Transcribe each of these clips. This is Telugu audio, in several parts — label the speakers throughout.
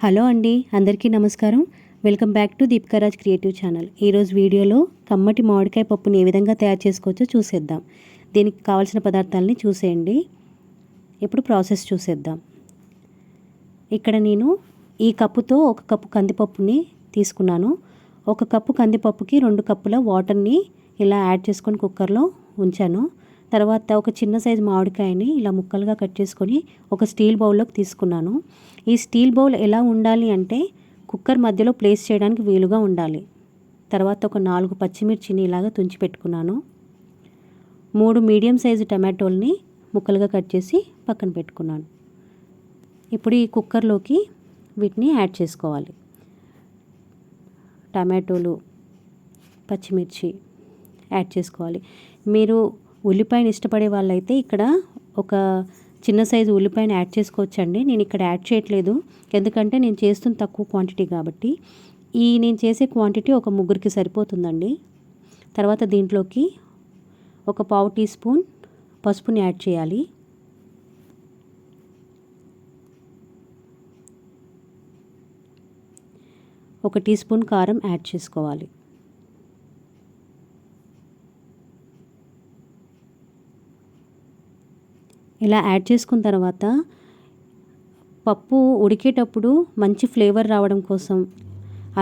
Speaker 1: హలో అండి అందరికీ నమస్కారం. Welcome back to Deepikaraj creative channel. ఈరోజు వీడియోలో కమ్మటి మామిడికాయ పప్పుని ఏ విధంగా తయారు చేసుకోవచ్చో చూసేద్దాం. దీనికి కావాల్సిన పదార్థాలని చూసేయండి. ఇప్పుడు ప్రాసెస్ చూసేద్దాం. ఇక్కడ నేను ఈ కప్పుతో ఒక కప్పు కందిపప్పుని తీసుకున్నాను. ఒక కప్పు కందిపప్పుకి రెండు కప్పుల వాటర్ని ఇలా యాడ్ చేసుకొని కుక్కర్లో ఉంచాను. తర్వాత ఒక చిన్న సైజు మామిడికాయని ఇలా ముక్కలుగా కట్ చేసుకొని ఒక స్టీల్ బౌల్లోకి తీసుకున్నాను. ఈ స్టీల్ బౌల్ ఎలా ఉండాలి అంటే కుక్కర్ మధ్యలో ప్లేస్ చేయడానికి వీలుగా ఉండాలి. తర్వాత ఒక నాలుగు పచ్చిమిర్చిని ఇలాగ తుంచి పెట్టుకున్నాను. మూడు మీడియం సైజు టమాటోల్ని ముక్కలుగా కట్ చేసి పక్కన పెట్టుకున్నాను. ఇప్పుడు ఈ కుక్కర్లోకి వీటిని యాడ్ చేసుకోవాలి. టమాటోలు పచ్చిమిర్చి యాడ్ చేసుకోవాలి. మీరు ఉల్లిపాయను ఇష్టపడే వాళ్ళైతే ఇక్కడ ఒక చిన్న సైజు ఉల్లిపాయను యాడ్ చేసుకోవచ్చండి. నేను ఇక్కడ యాడ్ చేయట్లేదు. ఎందుకంటే నేను చేస్తున్న తక్కువ క్వాంటిటీ కాబట్టి. ఈ నేను చేసే క్వాంటిటీ ఒక ముగ్గురికి సరిపోతుందండి. తర్వాత దీంట్లోకి ఒక పావు టీ స్పూన్ పసుపుని యాడ్ చేయాలి. ఒక టీ స్పూన్ కారం యాడ్ చేసుకోవాలి. ఇలా యాడ్ చేసుకున్న తర్వాత పప్పు ఉడికేటప్పుడు మంచి ఫ్లేవర్ రావడం కోసం.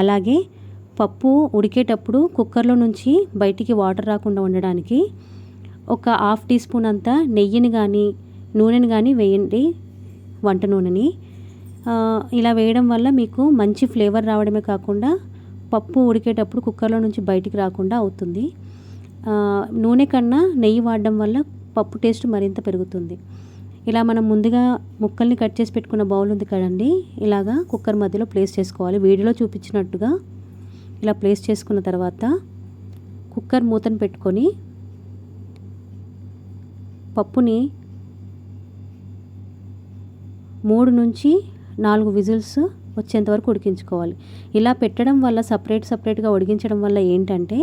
Speaker 1: అలాగే పప్పు ఉడికేటప్పుడు కుక్కర్లో నుంచి బయటికి వాటర్ రాకుండా ఉండడానికి ఒక హాఫ్ టీ స్పూన్ అంతా నెయ్యిని కానీ నూనెని కానీ వేయండి వంట నూనెని. ఇలా వేయడం వల్ల మీకు మంచి ఫ్లేవర్ రావడమే కాకుండా పప్పు ఉడికేటప్పుడు కుక్కర్లో నుంచి బయటికి రాకుండా అవుతుంది. నూనె కన్నా నెయ్యి వాడడం వల్ల పప్పు టేస్ట్ మరింత పెరుగుతుంది. ఇలా మనం ముందుగా ముక్కల్ని కట్ చేసి పెట్టుకున్న బౌల్ ఉంది కదండి ఇలాగా కుక్కర్ మధ్యలో ప్లేస్ చేసుకోవాలి. వీడియోలో చూపించినట్టుగా ఇలా ప్లేస్ చేసుకున్న తర్వాత కుక్కర్ మూతను పెట్టుకొని పప్పుని మూడు నుంచి నాలుగు విజిల్స్ వచ్చేంత వరకు ఉడికించుకోవాలి. ఇలా పెట్టడం వల్ల సపరేట్ సపరేట్గా ఉడికించడం వల్ల ఏంటంటే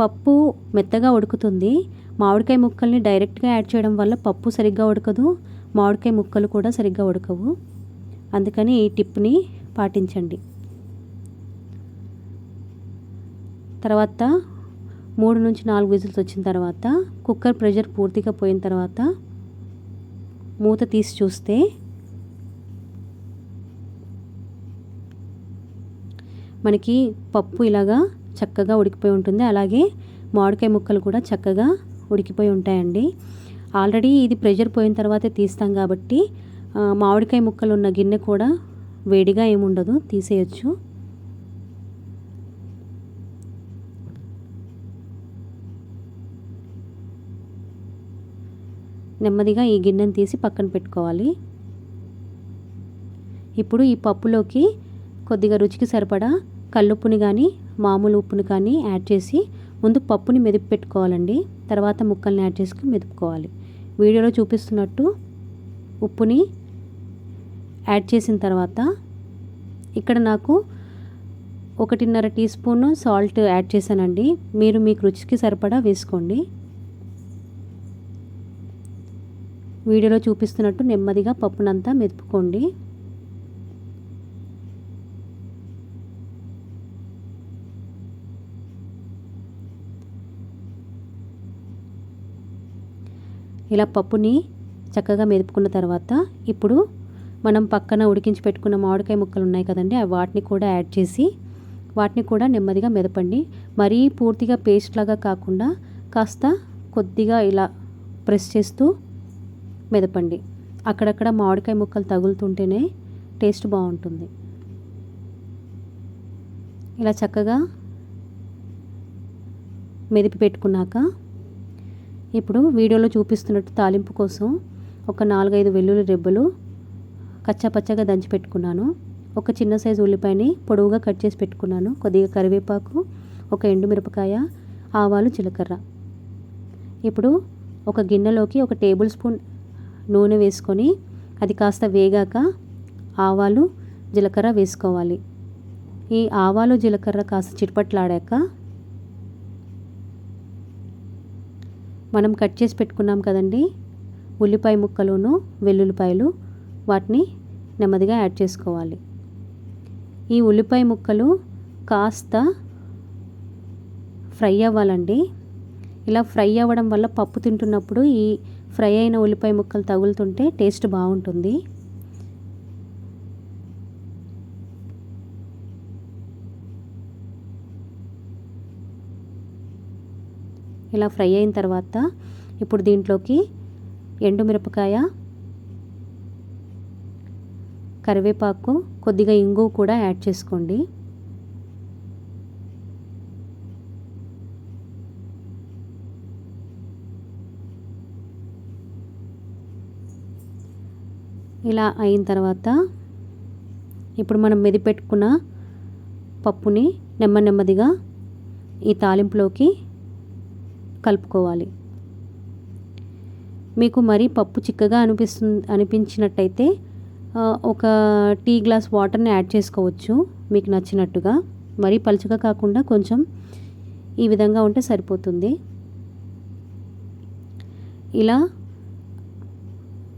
Speaker 1: పప్పు మెత్తగా ఉడుకుతుంది. మామిడికాయ ముక్కల్ని డైరెక్ట్గా యాడ్ చేయడం వల్ల పప్పు సరిగ్గా ఉడకదు మామిడికాయ ముక్కలు కూడా సరిగ్గా ఉడకవు. అందుకని ఈ టిప్ని పాటించండి. తర్వాత మూడు నుంచి నాలుగు విజిల్స్ వచ్చిన తర్వాత కుక్కర్ ప్రెషర్ పూర్తిగా పోయిన తర్వాత మూత తీసి చూస్తే మనకి పప్పు ఇలాగా చక్కగా ఉడికిపోయి ఉంటుంది. అలాగే మామిడికాయ ముక్కలు కూడా చక్కగా ఉడికిపోయి ఉంటాయండి. ఆల్రెడీ ఇది ప్రెషర్ పోయిన తర్వాతే తీస్తాం కాబట్టి మామిడికాయ ముక్కలు ఉన్న గిన్నె కూడా వేడిగా ఏముండదు తీసేయచ్చు. నెమ్మదిగా ఈ గిన్నెను తీసి పక్కన పెట్టుకోవాలి. ఇప్పుడు ఈ పప్పులోకి కొద్దిగా రుచికి సరిపడా కల్లుప్పుని కానీ మామూలు ఉప్పుని కానీ యాడ్ చేసి ముందు పప్పుని మెదిపి పెట్టుకోవాలండి. తర్వాత ముక్కల్ని యాడ్ చేసుకుని మెదుపుకోవాలి. వీడియోలో చూపిస్తున్నట్టు ఉప్పుని యాడ్ చేసిన తర్వాత ఇక్కడ నాకు ఒకటిన్నర టీ స్పూన్ సాల్ట్ యాడ్ చేశానండి. మీరు మీకు రుచికి సరిపడా వేసుకోండి. వీడియోలో చూపిస్తున్నట్టు నెమ్మదిగా పప్పునంతా మెదుపుకోండి. ఇలా పప్పుని చక్కగా మెదుపుకున్న తర్వాత ఇప్పుడు మనం పక్కన ఉడికించి పెట్టుకున్న మామిడికాయ ముక్కలు ఉన్నాయి కదండి అవి వాటిని కూడా యాడ్ చేసి వాటిని కూడా నెమ్మదిగా మెదపండి. మరీ పూర్తిగా పేస్ట్ లాగా కాకుండా కాస్త కొద్దిగా ఇలా ప్రెస్ చేస్తూ మెదపండి. అక్కడక్కడ మామిడికాయ ముక్కలు తగులుతుంటేనే టేస్ట్ బాగుంటుంది. ఇలా చక్కగా మెదిపి పెట్టుకున్నాక ఇప్పుడు వీడియోలో చూపిస్తున్నట్టు తాలింపు కోసం ఒక నాలుగైదు వెల్లుల్లి రెబ్బలు కచ్చాపచ్చగా దంచి పెట్టుకున్నాను. ఒక చిన్న సైజు ఉల్లిపాయని పొడవుగా కట్ చేసి పెట్టుకున్నాను. కొద్దిగా కరివేపాకు ఒక ఎండుమిరపకాయ ఆవాలు జీలకర్ర. ఇప్పుడు ఒక గిన్నెలోకి ఒక టేబుల్ స్పూన్ నూనె వేసుకొని అది కాస్త వేగాక ఆవాలు జీలకర్ర వేసుకోవాలి. ఈ ఆవాలు జీలకర్ర కాస్త చిటపట్లాడాక మనం కట్ చేసి పెట్టుకున్నాం కదండి. ఉల్లిపాయ ముక్కలును వెల్లుల్లిపాయలు వాటిని నెమ్మదిగా యాడ్ చేసుకోవాలి. ఈ ఉల్లిపాయ ముక్కలు కాస్త ఫ్రై అవ్వాలండి. ఇలా ఫ్రై అవ్వడం వల్ల పప్పు తింటున్నప్పుడు ఈ ఫ్రై అయిన ఉల్లిపాయ ముక్కలు తగులుతుంటే టేస్ట్ బాగుంటుంది. ఇలా ఫ్రై అయిన తర్వాత ఇప్పుడు దీంట్లోకి ఎండుమిరపకాయ కరివేపాకు కొద్దిగా ఇంగు కూడా యాడ్ చేసుకోండి. ఇలా అయిన తర్వాత ఇప్పుడు మనం మెది పెట్టుకున్న పప్పుని నెమ్మ నెమ్మదిగా ఈ తాలింపులోకి కలుపుకోవాలి. మీకు మరీ పప్పు చిక్కగా అనిపిస్తు అనిపించినట్టయితే ఒక టీ గ్లాస్ వాటర్ని యాడ్ చేసుకోవచ్చు మీకు నచ్చినట్టుగా. మరీ పలుచగా కాకుండా కొంచెం ఈ విధంగా ఉంటే సరిపోతుంది. ఇలా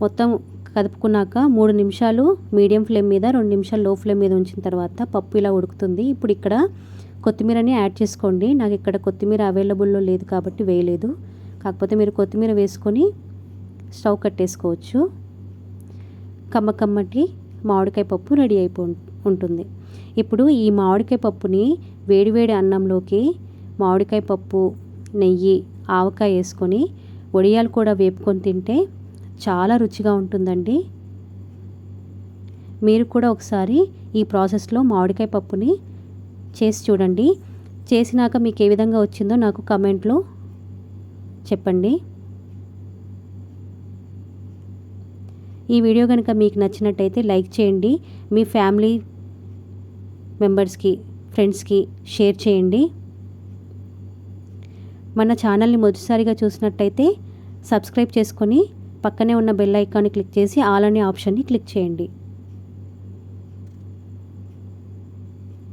Speaker 1: మొత్తం కదుపుకున్నాక మూడు నిమిషాలు మీడియం ఫ్లేమ్ మీద రెండు నిమిషాలు లో ఫ్లేమ్ మీద ఉంచిన తర్వాత పప్పు ఇలా ఉడుకుతుంది. ఇప్పుడు ఇక్కడ కొత్తిమీరని యాడ్ చేసుకోండి. నాకు ఇక్కడ కొత్తిమీర అవైలబుల్లో లేదు కాబట్టి వేయలేదు. కాకపోతే మీరు కొత్తిమీర వేసుకొని స్టవ్ కట్టేసుకోవచ్చు. కమ్మ కమ్మటి మామిడికాయ పప్పు రెడీ అయిపో ఉంటుంది. ఇప్పుడు ఈ మామిడికాయ పప్పుని వేడివేడి అన్నంలోకి మామిడికాయ పప్పు నెయ్యి ఆవకాయ వేసుకొని వడియాలు కూడా వేపుకొని తింటే చాలా రుచిగా ఉంటుందండి. మీరు కూడా ఒకసారి ఈ ప్రాసెస్లో మామిడికాయ పప్పుని చేసి చూడండి. చేసినాక మీకు ఏ విధంగా వచ్చిందో నాకు కమెంట్లో చెప్పండి. ఈ వీడియో కనుక మీకు నచ్చినట్టయితే లైక్ చేయండి. మీ ఫ్యామిలీ మెంబర్స్కి ఫ్రెండ్స్కి షేర్ చేయండి. మన ఛానల్ని మొదటిసారిగా చూసినట్టయితే సబ్స్క్రైబ్ చేసుకొని పక్కనే ఉన్న బెల్ ఐకాన్ని క్లిక్ చేసి ఆల్ అనే ఆప్షన్ని క్లిక్ చేయండి.